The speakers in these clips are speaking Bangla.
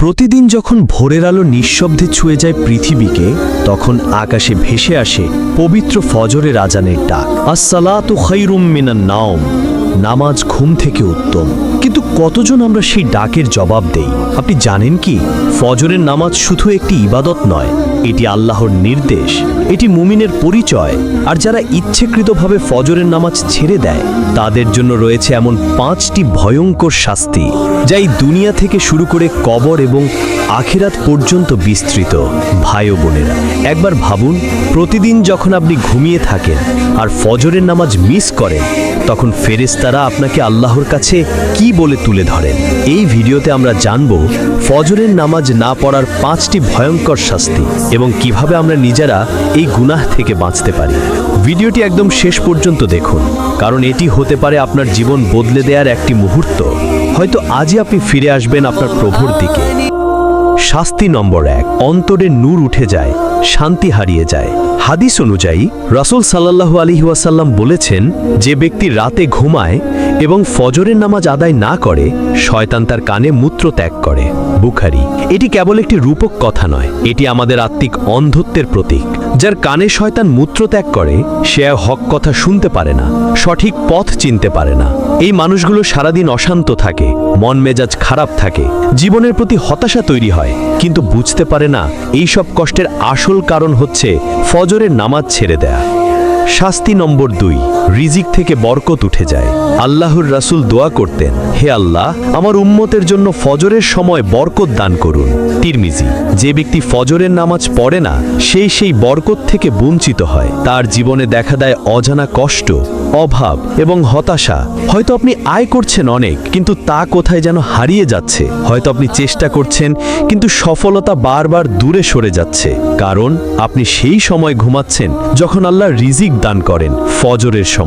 প্রতিদিন যখন ভোরের আলো নিঃশব্দে ছুঁয়ে যায় পৃথিবীকে, তখন আকাশে ভেসে আসে পবিত্র ফজরের আজানের ডাক। আসসালাতু খৈরুম মিনান নাওম। নামাজ ঘুম থেকে উত্তম। কিন্তু কতজন আমরা সেই ডাকের জবাব দেই? আপনি জানেন কি? ফজরের নামাজ শুধু একটি ইবাদত নয় এটি আল্লাহর নির্দেশ, এটি মুমিনের পরিচয়। আর যারা ইচ্ছেকৃতভাবে ফজরের নামাজ ছেড়ে দেয়, তাদের জন্য রয়েছে এমন পাঁচটি ভয়ঙ্কর শাস্তি, যা এই দুনিয়া থেকে শুরু করে কবর এবং আখিরাত পর্যন্ত বিস্তৃত। ভাই ও বোনেরা, একবার ভাবুন, প্রতিদিন যখন আপনি ঘুমিয়ে থাকেন আর ফজরের নামাজ মিস করেন, তখন ফেরেশতারা আপনাকে আল্লাহর কাছে কি বলে তুলে ধরেন? এই ভিডিওতে আমরা জানব, ফজরের নামাজ না পড়ার পাঁচটি ভয়ঙ্কর শাস্তি। এবং কীভাবে আমরা নিজেরা এই গুনাহ থেকে বাঁচতে পারি। ভিডিওটি একদম শেষ পর্যন্ত দেখুন, কারণ এটি হতে পারে আপনার জীবন বদলে দেওয়ার একটি মুহূর্ত। হয়তো আজই আপনি ফিরে আসবেন আপনার প্রভুর দিকে। শাস্তি নম্বর এক, অন্তরে নূর উঠে যায়, শান্তি হারিয়ে যায়। হাদিস অনুযায়ী, রাসূল সাল্লাল্লাহু আলাইহি ওয়াসাল্লাম বলেছেন, যে ব্যক্তি রাতে ঘুমায় এবং ফজরের নামাজ আদায় না করে, শয়তান তার কানে মূত্র ত্যাগ করে। বুখারি এটি কেবল একটি রূপক কথা নয়, এটি আমাদের আত্মিক অন্ধত্বের প্রতীক। যার কানে শয়তান মূত্র ত্যাগ করে, সে হক কথা শুনতে পারে না, সঠিক পথ চিনতে পারে না। এই মানুষগুলো সারাদিন অশান্ত থাকে, মন মেজাজ খারাপ থাকে, জীবনের প্রতি হতাশা তৈরি হয়, কিন্তু বুঝতে পারে না এই সব কষ্টের আসল কারণ হচ্ছে ফজরের নামাজ ছেড়ে দেয়া। শাস্তি নম্বর দুই। রিজিক থেকে বরকত উঠে যায়। আল্লাহর রাসুল দোয়া করতেন, হে আল্লাহ, আমার উম্মতের জন্য ফজরের সময় বরকত দান করুন। তিরমিজি, যে ব্যক্তি ফজরের নামাজ পড়ে না, সেই সেই বরকত থেকে বঞ্চিত হয়। তার জীবনে দেখা দেয় অজানা কষ্ট, অভাব এবং হতাশা। হয়তো আপনি আয় করছেন অনেক, কিন্তু তা কোথায় যেন হারিয়ে যাচ্ছে। হয়তো আপনি চেষ্টা করছেন, কিন্তু সফলতা বারবার দূরে সরে যাচ্ছে। কারণ আপনি সেই সময় ঘুমাচ্ছেন যখন আল্লাহ রিজিক দান করেন, ফজরের সময়।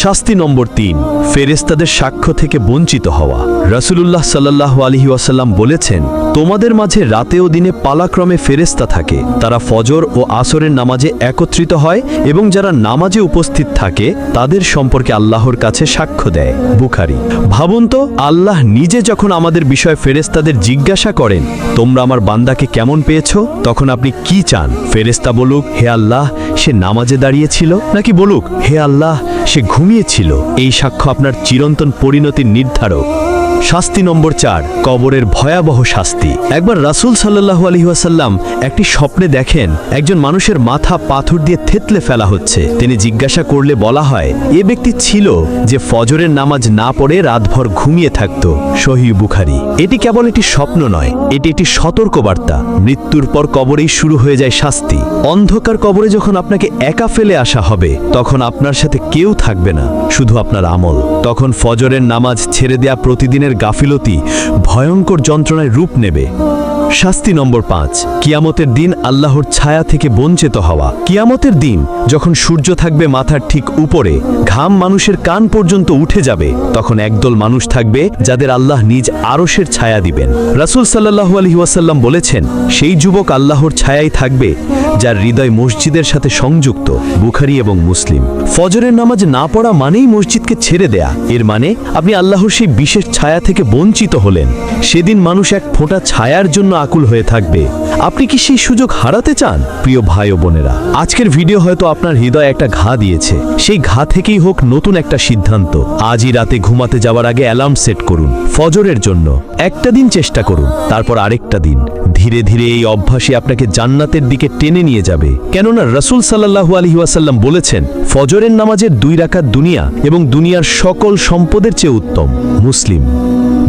শাস্তি নম্বর তিন ফেরেস্তাদের সাক্ষ্য থেকে বঞ্চিত হওয়া। রাসূলুল্লাহ সাল্লাহ আলহি ওয়াসাল্লাম বলেছেন, তোমাদের মাঝে রাতে ও দিনে পালাক্রমে ফেরেস্তা থাকে। তারা ফজর ও আসরের নামাজে একত্রিত হয় এবং যারা নামাজে উপস্থিত থাকে, তাদের সম্পর্কে আল্লাহর কাছে সাক্ষ্য দেয়। বুখারি, ভাবুন তো, আল্লাহ নিজে যখন আমাদের বিষয়ে ফেরেস্তাদের জিজ্ঞাসা করেন, তোমরা আমার বান্দাকে কেমন পেয়েছ তখন আপনি কি চান? ফেরেস্তা বলুক, হে আল্লাহ সে নামাজে দাঁড়িয়েছিল? নাকি বলুক, হে আল্লাহ, সে ঘুমিয়েছিল? এই সাক্ষ্য আপনার চিরন্তন পরিণতির নির্ধারক। শাস্তি নম্বর চার, কবরের ভয়াবহ শাস্তি। একবার রাসূল সাল্লাল্লাহু আলাইহি ওয়াসাল্লাম একটি স্বপ্নে দেখেন, একজন মানুষের মাথা পাথর দিয়ে থেতলে ফেলা হচ্ছে। তিনি জিজ্ঞাসা করলে বলা হয়, এ ব্যক্তি ছিল যে ফজরের নামাজ না পড়ে রাতভর ঘুমিয়ে থাকত। সহি বুখারি। এটি কেবল একটি স্বপ্ন নয়, এটি একটি সতর্কবার্তা। মৃত্যুর পর কবরেই শুরু হয়ে যায় শাস্তি। অন্ধকার কবরে যখন আপনাকে একা ফেলে আসা হবে, তখন আপনার সাথে কেউ থাকবে না, শুধু আপনার আমল। তখন ফজরের নামাজ ছেড়ে দেয়া প্রতিদিনের গাফিলতি ভয়ঙ্কর যন্ত্রণায় রূপ নেবে। শাস্তি নম্বর পাঁচ, কিয়ামতের দিন আল্লাহর ছায়া থেকে বঞ্চিত হওয়া। কিয়ামতের দিন যখন সূর্য থাকবে মাথার ঠিক উপরে, ঘাম মানুষের কান পর্যন্ত উঠে যাবে, তখন একদল মানুষ থাকবে যাদের আল্লাহ নিজ আরশের ছায়া দিবেন। রাসূল সাল্লাল্লাহু আলাইহি ওয়াসাল্লাম বলেছেন, সেই যুবক আল্লাহর ছায়াই থাকবে যার হৃদয় মসজিদের সাথে সংযুক্ত, বুখারি এবং মুসলিম। ফজরের নামাজ না পড়া মানেই মসজিদকে ছেড়ে দেয়া। এর মানে আপনি আল্লাহর সেই বিশেষ ছায়া থেকে বঞ্চিত হলেন। সেদিন মানুষ এক ফোঁটা ছায়ার জন্য আকুল হয়ে থাকবে। আপনি কি সেই সুযোগ হারাতে চান, প্রিয় ভাই ও বোনেরা? আজকের ভিডিও হয়তো আপনার হৃদয়ে একটা ঘা দিয়েছে। সেই ঘা থেকেই হোক নতুন একটা সিদ্ধান্ত। আজই রাতে ঘুমাতে যাওয়ার আগে অ্যালার্ম সেট করুন। ফজরের জন্য একটা দিন চেষ্টা করুন, তারপর আরেকটা দিন। ধীরে ধীরে এই অভ্যাসই আপনাকে জান্নাতের দিকে টেনে নিয়ে যাবে। কেননা রসুল সাল্লাহু আলহি ওয়াসাল্লাম বলেছেন, ফজরের নামাজের দুই রাকাত দুনিয়া এবং দুনিয়ার সকল সম্পদের চেয়ে উত্তম। মুসলিম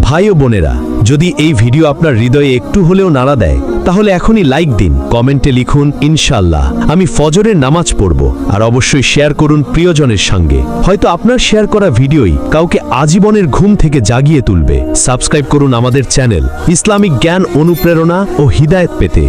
ভাই ও বোনেরা, যদি এই ভিডিও আপনার হৃদয়ে একটু হলেও নাড়া দেয় তাহলে এখনই লাইক দিন। কমেন্টে লিখুন, ইনশাল্লাহ, আমি ফজরের নামাজ পড়ব আর অবশ্যই শেয়ার করুন প্রিয়জনের সঙ্গে। হয়তো আপনার শেয়ার করা ভিডিওই কাউকে আজীবনের ঘুম থেকে জাগিয়ে তুলবে। সাবস্ক্রাইব করুন আমাদের চ্যানেল ইসলামিক জ্ঞান অনুপ্রেরণা ও হিদায়ত পেতে।